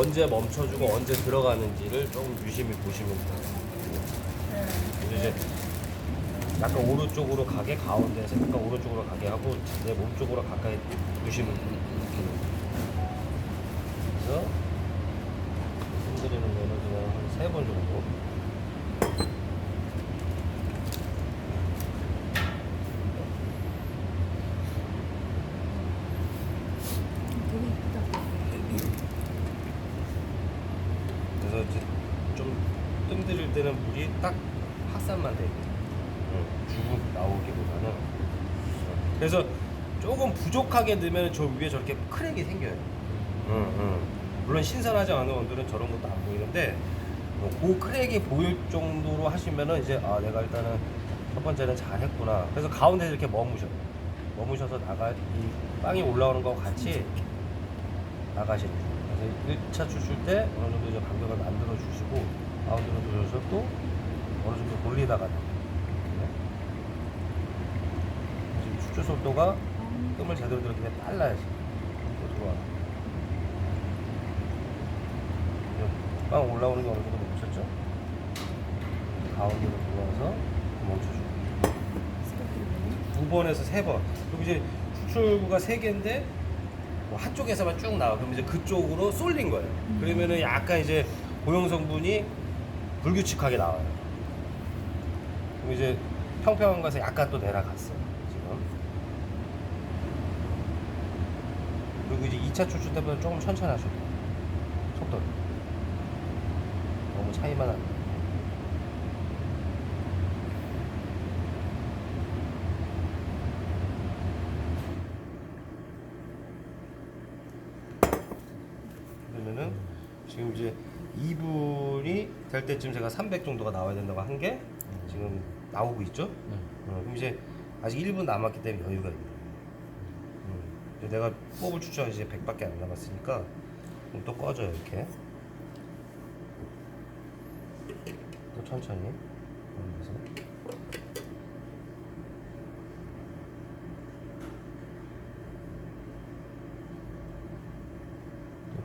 언제 멈춰주고 언제 들어가는지를 좀 유심히 보시면 돼요. 이제 약간 오른쪽으로 가게 가운데에서 약간 오른쪽으로 가게 하고 내 몸 쪽으로 가까이 두시면 이렇게 그래서 흔들리는 거는 그냥 한 세 번 정도 되게 이쁘다. 그래서 좀 뜸들일 때는 물이 딱 확산만 돼쭉 나오기보다는 그래서 조금 부족하게 넣으면 저 위에 저렇게 크랙이 생겨요. 물론 신선하지 않은 원들은 저런 것도 안 보이는데 뭐그 크랙이 보일 정도로 하시면은 이제 아 내가 일단은 첫 번째는 잘했구나. 그래서 가운데 이렇게 머무셔요. 머무셔서 나가 이 빵이 올라오는 거와 같이 나가시는 거예요. 그래서 1차 추출 때 어느 정도 이제 간격을 만들어 주시고 가운데로 돌려서 또 어느 정도 돌리다가 네. 지금 추출 속도가 뜸을 제대로 들었기 때문에 빨라야지. 또 들어와. 빵 올라오는 게 어느 정도 멈췄죠? 가운데로 들어와서 멈춰주고. 두 번에서 세 번. 그리고 이제 추출구가 세 개인데 뭐 한쪽에서만 쭉 나와. 그럼 이제 그쪽으로 쏠린 거예요. 그러면은 약간 이제 고용 성분이 불규칙하게 나와요. 그럼 이제 평평한 것에 약간 또 내려갔어요. 지금. 그리고 이제 2차 추출 때보다 조금 천천히 하셔도 돼요. 속도를. 너무 차이만 안 나요. 그러면은 지금 이제 2분이 될 때쯤 제가 300 정도가 나와야 된다고 한 게 지금 나오고 있죠? 어, 그럼 이제 아직 1분 남았기 때문에 여유가 있는 거예요. 음, 내가 뽑을 추천 이제 100밖에 안 남았으니까 그럼 또 꺼져요 이렇게. 또 천천히. 올려서.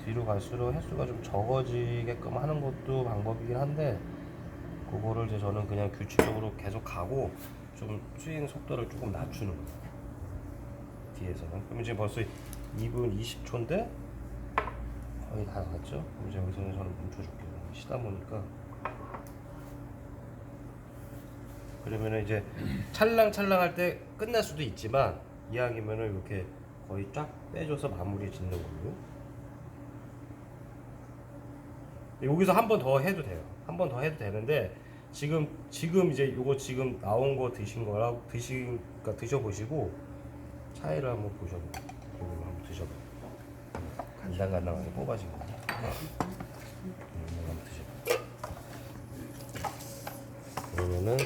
뒤로 갈수록 횟수가 좀 적어지게끔 하는 것도 방법이긴 한데 그거를 이제 저는 그냥 규칙적으로 계속 가고 좀 스윙 속도를 조금 낮추는 거예요. 뒤에서는. 그럼 이제 벌써 2분 20초인데 거의 다 갔죠? 그럼 이제 여기서는 저는 멈춰줄게요. 쉬다 보니까. 그러면은 이제 찰랑찰랑 할 때 끝날 수도 있지만 이왕이면은 이렇게 거의 쫙 빼줘서 마무리 짓는 걸로 여기서 한 번 더 해도 돼요. 한 번 더 해도 되는데 지금 지금 이제 요거 지금 나온 거 드신 거랑 드신 그러니까 드셔 보시고 차이를 한번 보셔 보세요. 이거 한번 드셔봐요. 간당간당하게 뽑아진 거. 음, 이거 한번 드셔봐요. 그러면은